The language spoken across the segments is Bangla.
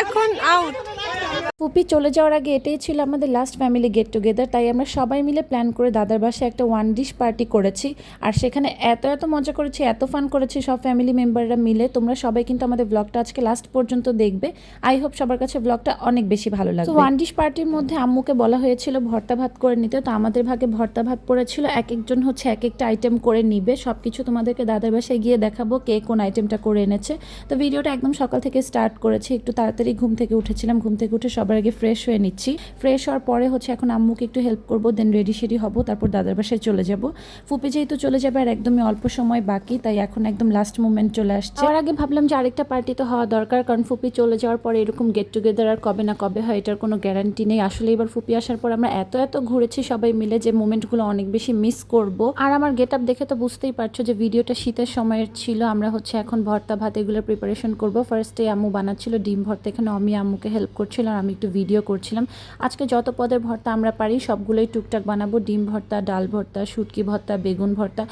এখন আউট পুপি চলে যাওয়ার আগে এটাই ছিল আমাদের লাস্ট ফ্যামিলি গেট টুগেদার তাই আমরা সবাই মিলে প্ল্যান করে দাদার বাসায় একটা ওয়ান ডিশ পার্টি করেছি। আর সেখানে এত এত মজা করেছি, এত ফান করেছি সব ফ্যামিলি মেম্বাররা মিলে। তোমরা সবাই কিন্তু আমাদের ব্লগটা আজকে লাস্ট পর্যন্ত দেখবে। আই হোপ সবার কাছে ব্লগটা অনেক বেশি ভালো লাগবে। ওয়ান ডিশ পার্টির মধ্যে আম্মুকে বলা হয়েছিল ভর্তা ভাত করে নিতে। তো আমাদের ভাগে ভর্তা ভাত পড়েছিল। এক একজন হচ্ছে এক একটা আইটেম করে নিবে। সব কিছু তোমাদেরকে দাদার বাসায় গিয়ে দেখাবো কে কোন আইটেমটা করে এনেছে। তো ভিডিওটা একদম সকাল থেকে স্টার্ট করেছি। একটু তাড়াতাড়ি ঘুম থেকে উঠেছিলাম। ঘুম থেকে উঠে সবার আগে ফ্রেশ হয়ে নিচ্ছি। ফ্রেশ হওয়ার পরে হচ্ছে এখন আম্মুকে একটু হেল্প করব দেন রেডি সেডি হব, তারপর দাদার বাসায় চলে যাব। ফুপি যেহেতু চলে যাবে আর একদমই অল্প সময় বাকি, তাই এখন একদম লাস্ট মুমেন্ট চলে আসছে। আর আগে ভাবলাম যে আরেকটা পার্টি তো হওয়া দরকার, কারণ ফুপি চলে যাওয়ার পরে এরকম গেট টুগেদার আর কবে না কবে হয়, এটার কোনো গ্যারান্টি নেই। আসলে এবার ফুপি আসার পর আমরা এত এত ঘুরেছি সবাই মিলে যে মোমেন্টগুলো অনেক বেশি মিস করব। আর আমার গেট আপ দেখে তো বুঝতেই পারছ যে ভিডিওটা শীতের সময়ের ছিল, আমরা হচ্ছে এখন ভর্তা ভাত এগুলোর প্রিপারেশন করব। ফার্স্টে আম্মু বানাচ্ছিল ডিম ভর্তা, এখানে আমি আম্মুকে হেল্প করছিল। আর আমি একটু ভিডিও করছিলাম। আজকে যত পদের ভর্তা আমরা পারি, সবগুলোই টুকটাক বানাবো। ডিম ভর্তা, ডাল ভর্তা, শুটকি ভর্তা, বেগুন ভর্তা।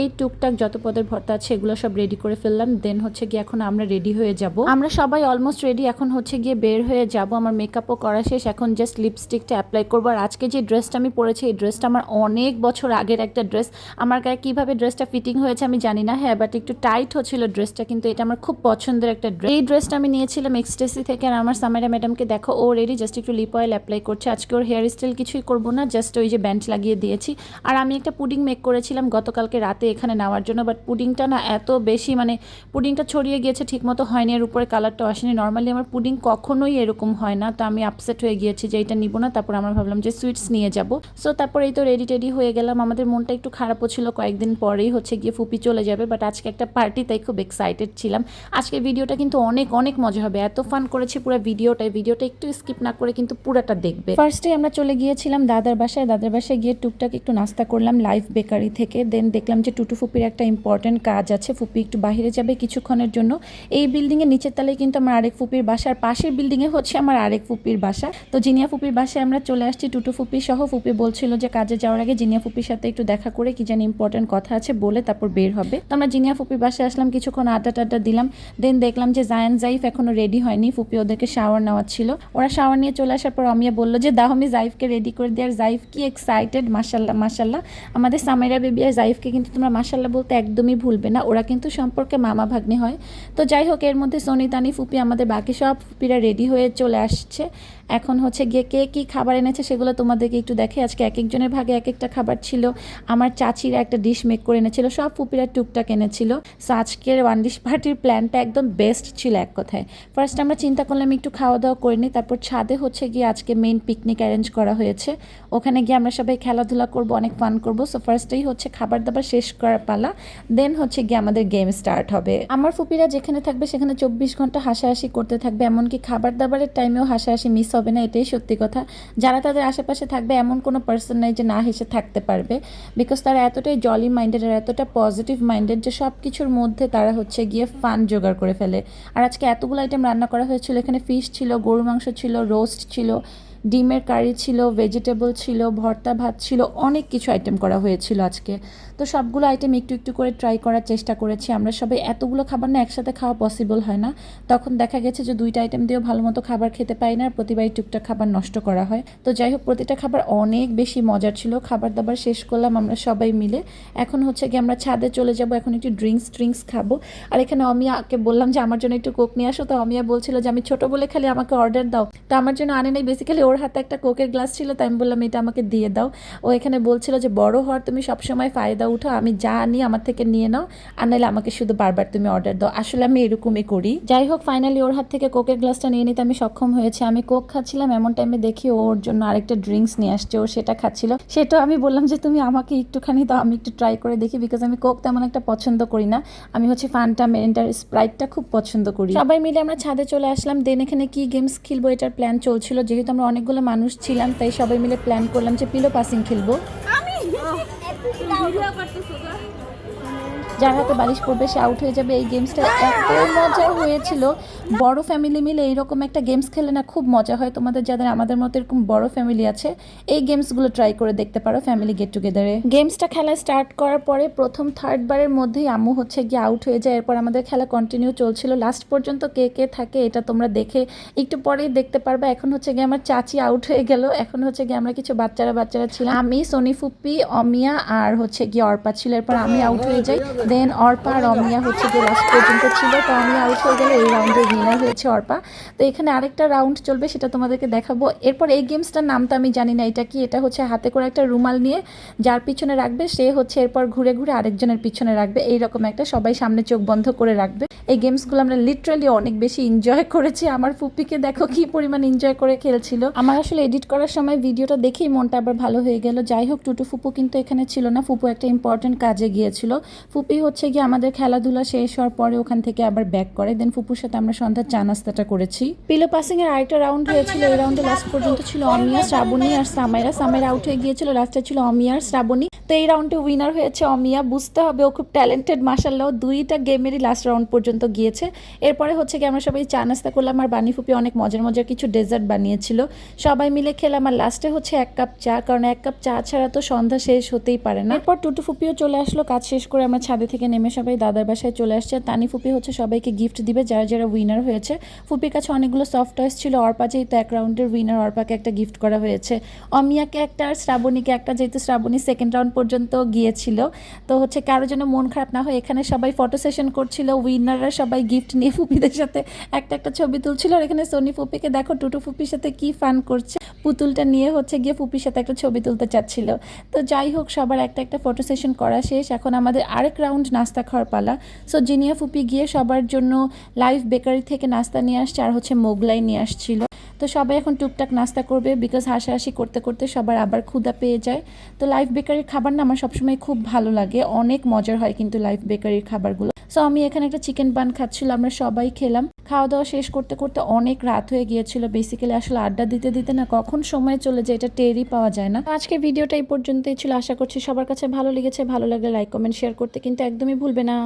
এই টুকটাক যত পদের ভর্তা আছে, এগুলো সব রেডি করে ফেললাম। দেন হচ্ছে গিয়ে এখন আমরা রেডি হয়ে যাব। আমরা সবাই অলমোস্ট রেডি এখন হচ্ছে গিয়ে বের হয়ে যাব। আমার মেকআপও করা শেষ, এখন জাস্ট লিপস্টিকটা অ্যাপ্লাই করব। আর আজকে যে ড্রেসটা আমি পরেছি, এই ড্রেসটা আমার অনেক বছর আগের একটা ড্রেস আমার গায়ে কীভাবে ড্রেসটা ফিটিং হয়েছে আমি জানি না হ্যাঁ বাট একটু টাইট হচ্ছিল ড্রেসটা কিন্তু এটা আমার খুব পছন্দের একটা ড্রেস এই ড্রেসটা আমি নিয়েছিলাম এক্সটেসি থেকে, আর আমার সামেরা ম্যাডামকে দেখো ও রেডি জাস্ট একটু লিপ অয়েল অ্যাপ্লাই করছে। আজকে ওর হেয়ার স্টাইল কিছুই করব না জাস্ট ওই যে ব্যান্ড লাগিয়ে দিয়েছি। আর আমি একটা পুডিং মেক করেছিলাম গতকালকে রাতে এখানে নেওয়ার জন্য বাট পুডিংটা না এত বেশি মানে পুডিংটা ছড়িয়ে গিয়েছে ঠিকমতো হয়নি এর উপরে কালারটা আসেনি। নর্মালি আমার পুডিং কখনোই এরকম হয় না, তো আমি আপসেট হয়ে গিয়েছি যে এটা নিব না, তারপর আমরা ভাবলাম যে সুইটস নিয়ে যাব। সো তারপর এই তো রেডি টেডি হয়ে গেলাম। আমাদের মনটা একটু খারাপও ছিল, কয়েকদিন পরেই হচ্ছে গিয়ে ফুপি চলে যাবে বাট আজকে একটা পার্টি তাই খুব এক্সাইটেড ছিলাম। আজকের ভিডিওটা কিন্তু অনেক অনেক মজা হবে। এত ফান করেছি পুরো ভিডিওটাই ভিডিওটা একটু স্কিপ না করে কিন্তু পুরাটা দেখবে। ফার্স্টে আমরা চলে গিয়েছিলাম দাদার বাসায়। দাদার বাসায় গিয়ে টুকটাক একটু নাস্তা করলাম লাইফ বেকারি থেকে। দেন দেখলাম যে টুটু ফুপির একটা ইম্পর্টেন্ট কাজ আছে। ফুপি একটু বাইরে যাবে কিছুক্ষণের জন্য। এই বিল্ডিংয়ের নিচের তলায় কিন্তু আমার আরেক ফুপির বাসার পাশের বিল্ডিংয়ে হচ্ছে আমার আরেক ফুপির বাসা। তো জিনিয়া ফুপির বাসায় আমরা চলে আসছি টুটু ফুপি সহ। ফুপি বলছিল যে কাজে যাওয়ার আগে জিনিয়া ফুপির সাথে একটু দেখা করে কি জানি ইম্পর্টেন্ট কথা আছে বলে তারপর বের হবে। তো আমরা জিনিয়া ফুপির বাসায় আসলাম, কিছুক্ষণ আড্ডা টাড্ডা দিলাম। দেন দেখলাম যে জায়ান জাইফ এখনও রেডি হয়নি। ফুপি ওদেরকে শাওয়ার নেওয়া ছিল। ওরা শাওয়ার নিয়ে চলে আসার পর অমিয়া বলল যে, দাও, আমি জাইফকে রেডি করে দিই। আর জাইফ কি এক্সাইটেড মাসাল্লাহ মাসাল্লাহ আমাদের সামেরা বেবি আর জাইফকে কিন্তু তোমরা মাসাল্লাহ বলতে একদমই ভুলবে না। ওরা কিন্তু সম্পর্কে মামা ভাগ্নি হয়। তো যাই হোক, এর মধ্যে সনিতানি ফুপি আমাদের বাকি সব ফুপিরা রেডি হয়ে চলে আসছে। এখন হচ্ছে গিয়ে কে কী খাবার এনেছে সেগুলো তোমাদেরকে একটু দেখে। আজকে এক একজনের ভাগে এক একটা খাবার ছিল। আমার চাচিরা একটা ডিশ মেক করে এনেছিল, সব ফুপিরা টুকটাক এনেছিল। সো আজকের ওয়ান ডিশ পার্টির প্ল্যানটা একদম বেস্ট ছিল এক কথায়। ফার্স্ট আমরা চিন্তা করলাম একটু খাওয়া দাওয়া করে নিই, তারপর ছাদে হচ্ছে গিয়ে আজকে মেইন পিকনিক অ্যারেঞ্জ করা হয়েছে। ওখানে গিয়ে আমরা সবাই খেলাধুলা করব, অনেক ফান করব। সো ফার্স্টেই হচ্ছে খাবার দাবার শেষ করার পালা। দেন হচ্ছে গিয়ে আমাদের গেম স্টার্ট হবে। আমার ফুপিরা যেখানে থাকবে সেখানে চব্বিশ ঘণ্টা হাসাহাসি করতে থাকবে, এমনকি খাবার দাবারের টাইমেও হাসাহাসি মিস হবে না, এটাই সত্যি কথা। যারা তাদের আশেপাশে থাকবে, এমন কোনো পার্সন নাই যে না হেসে থাকতে পারবে। বিকজ তারা এতটাই জলি মাইন্ডেড আর এতটা পজিটিভ মাইন্ডেড যে সব কিছুর মধ্যে তারা হচ্ছে গিয়ে ফান জোগাড় করে ফেলে। আর আজকে এতগুলো আইটেম রান্না করা হয়েছিল, এখানে ফিশ ছিল গরু মাংস ছিল রোস্ট ছিল। ডিমের কারি ছিল ভেজিটেবল ছিল, ভর্তা ভাত ছিল, অনেক কিছু আইটেম করা হয়েছিল আজকে। তো সবগুলো আইটেম একটু একটু করে ট্রাই করার চেষ্টা করেছি। আমরা সবাই এতগুলো খাবার না একসাথে খাওয়া পসিবল হয় না। তখন দেখা গেছে যে দুইটা আইটেম দিয়েও ভালো মতো খাবার খেতে পাই না, আর প্রতিবারই টুকটাক খাবার নষ্ট করা হয়। তো যাই হোক, প্রতিটা খাবার অনেক বেশি মজার ছিল। খাবার দাবার শেষ করলাম আমরা সবাই মিলে। এখন হচ্ছে কি আমরা ছাদে চলে যাব, এখন একটু ড্রিঙ্কস ট্রিঙ্কস খাব। আর এখানে অমিয়াকে বললাম যে, আমার জন্য একটু কোক নিয়ে আসো। তো অমিয়া বলছিল যে, আমি ছোট বলে খালি আমাকে অর্ডার দাও। তো আমার জন্য আনে নাই বেসিক্যালি ওর হাতে একটা কোকের গ্লাস ছিল, তাই আমি বললাম, এটা আমাকে দিয়ে দাও। ও এখানে বলছিল যে, বড় হওয়ার তুমি সবসময় ফায়দা উঠো আমি যা আনি আমার থেকে নিয়ে নাও, আর নাহলে আমাকে শুধু বারবার তুমি অর্ডার দাও। আসলে আমি এরকমই করি। যাই হোক ফাইনালি ওর হাত থেকে কোকের গ্লাসটা নিয়ে নিতে আমি সক্ষম হয়েছে। আমি কোক খাচ্ছিলাম, এমন টাইমে দেখি ওর জন্য আরেকটা ড্রিঙ্কস নিয়ে আসছে, ও সেটা খাচ্ছিল। সেটাও আমি বললাম যে, তুমি আমাকে একটুখানি দাও, আমি একটু ট্রাই করে দেখি বিকজ আমি কোক তেমন একটা পছন্দ করি না। আমি হচ্ছে ফান্টা মেরেন্টার স্প্রাইটটা খুব পছন্দ করি। সবাই মিলে আমরা ছাদে চলে আসলাম। দেন এখানে কি গেমস খেলব এটার প্ল্যান চলছিল, যেহেতু আমরা অনেকগুলো মানুষ ছিলাম তাই সবাই মিলে প্ল্যান করলাম যে পিলো পাসিং খেলব। যার হাতে বালিশ পড়বে, সে আউট হয়ে যাবে। এই গেমসটা এত মজা হয়েছিল। বড় ফ্যামিলি মিলে এইরকম একটা গেমস খেলে না খুব মজা হয়। তোমাদের যাদের আমাদের মতো এরকম বড় ফ্যামিলি আছে, এই গেমসগুলো ট্রাই করে দেখতে পারো ফ্যামিলি গেট টুগেদারে গেমসটা খেলা স্টার্ট করার পরে প্রথম থার্ড বারের মধ্যেই আম্মু হচ্ছে গিয়ে আউট হয়ে যায়। এরপর আমাদের খেলা কন্টিনিউ চলছিল। লাস্ট পর্যন্ত কে কে থাকে এটা তোমরা দেখে একটু পরেই দেখতে পারবে। এখন হচ্ছে গিয়ে আমার চাচি আউট হয়ে গেল। এখন হচ্ছে গিয়ে আমরা কিছু বাচ্চারা বাচ্চারা ছিলাম। আমি, সোনি, ফুপ্পি, অমিয়া আর হচ্ছে গিয়ে অর্পা ছিল। এরপর আমি আউট হয়ে যাই। দেন অর্পা আর অমিয়া হচ্ছে গিয়ে লাস্ট পর্যন্ত ছিল, তো আমি আউট হয়ে গেলে এই রাউন্ডে উইনার হয়েছে অর্পা। তো এখানে আরেকটা রাউন্ড চলবে, সেটা তোমাদেরকে দেখাবো। এরপর এই গেমসটার নাম তো আমি জানি না, এটা কি? এটা হচ্ছে হাতে করে একটা রুমাল নিয়ে যার পিছনে রাখবে, সে হচ্ছে এরপর ঘুরে ঘুরে আরেকজনের পিছনে রাখবে। এইরকম একটা সবাই সামনে চোখ বন্ধ করে রাখবে। এই গেমসগুলো আমরা লিটারালি অনেক বেশি এনজয় করেছি। আমার ফুপিকে দেখো কি পরিমাণ এনজয় করে খেলছিল। আমার আসলে এডিট করার সময় ভিডিওটা দেখেই মনটা আবার ভালো হয়ে গেল। যাই হোক, টুটু ফুপু কিন্তু এখানে ছিল না। ফুপু একটা ইম্পর্টেন্ট কাজে গিয়েছিল। ফুপি হচ্ছে গিয়ে আমাদের খেলাধুলা শেষ হওয়ার পরে ওখান থেকে আবার ব্যাক করে। দেন ফুপুর সাথে আমরা সন্ধ্যার চা নাস্তাটা করেছি। পিলো পাসিং এর আরেকটা রাউন্ড হয়েছিল। এই রাউন্ডে লাস্ট পর্যন্ত ছিল অমিয়া, শ্রাবণী আর সামাইরা। সামাইরা আউট হয়ে গিয়েছিল লাস্টে ছিল অমিয়া শ্রাবণী। তো এই রাউন্ডে উইনার হয়েছে অমিয়া। বুঝতে হবে ও খুব ট্যালেন্টেড মাসাল্লাহ দুইটা গেমেরই লাস্ট রাউন্ড পর্যন্ত গিয়েছে। এরপরে হচ্ছে কি আমরা সবাই চা নাস্তা করলাম আর বানি ফুপি অনেক মজার মজার কিছু ডেজার্ট বানিয়েছিল। সবাই মিলে খেলাম আর লাস্টে হচ্ছে এক কাপ চা। কারণ এক কাপ চা ছাড়া তো সন্ধ্যা শেষ হতেই পারে না। এরপর টুটু ফুপিও চলে আসলো। কাজ শেষ করে আমরা ছাদে থেকে নেমে সবাই দাদার বাসায় চলে আসছে। আর তানি ফুপি হচ্ছে সবাইকে গিফট দিবে, যারা যারা উইনার হয়েছে। ফুপির কাছে অনেকগুলো সফট টয়েস ছিল, অর্পা যেহেতু এক রাউন্ডের উইনার অর্পাকে একটা গিফট করা হয়েছে। অমিয়াকে একটা আর শ্রাবণীকে একটা, যেহেতু শ্রাবণী সেকেন্ড রাউন্ড পর্যন্ত গিয়েছিল। তো হচ্ছে কারও জন্য মন খারাপ না হয়, এখানে সবাই ফটো সেশন করছিল উইনাররা সবাই গিফট নিয়ে ফুপিদের সাথে একটা একটা ছবি তুলছিল। আর এখানে সোনি ফুপিকে, দেখো টুটু ফুপির সাথে কি ফান করছে। পুতুলটা নিয়ে হচ্ছে গিয়ে ফুপির সাথে একটা ছবি তুলতে চাচ্ছিল। তো যাই হোক, সবার একটা একটা ফটো সেশন করা শেষ। এখন আমাদের আরেক রাউন্ড নাস্তা খাওয়ার পালা। সো জিনিয়া ফুপি গিয়ে সবার জন্য লাইভ বেকারি থেকে নাস্তা নিয়ে আসছে, আর হচ্ছে মোগলাই নিয়ে আসছিল। তো সবাই এখন টুকটাক নাস্তা করবে বিকজ হাসাহাসি করতে করতে সবার আবার ক্ষুদা পেয়ে যায়। তো লাইফ বেকারির খাবার না আমার সবসময় খুব ভালো লাগে, অনেক মজার হয় কিন্তু লাইফ বেকারির খাবারগুলো। সো আমি এখানে একটা চিকেন বান খাচ্ছিলাম আমরা সবাই খেলাম। খাওয়া দাওয়া শেষ করতে করতে অনেক রাত হয়ে গিয়েছিল বেসিক্যালি আসলে আড্ডা দিতে দিতে না কখন সময় চলে যায় এটা টেরই পাওয়া যায় না। আজকে ভিডিওটা এই পর্যন্তই ছিল, আশা করছি সবার কাছে ভালো লেগেছে, ভালো লাগলে লাইক কমেন্ট শেয়ার করতে কিন্তু একদমই ভুলবে না।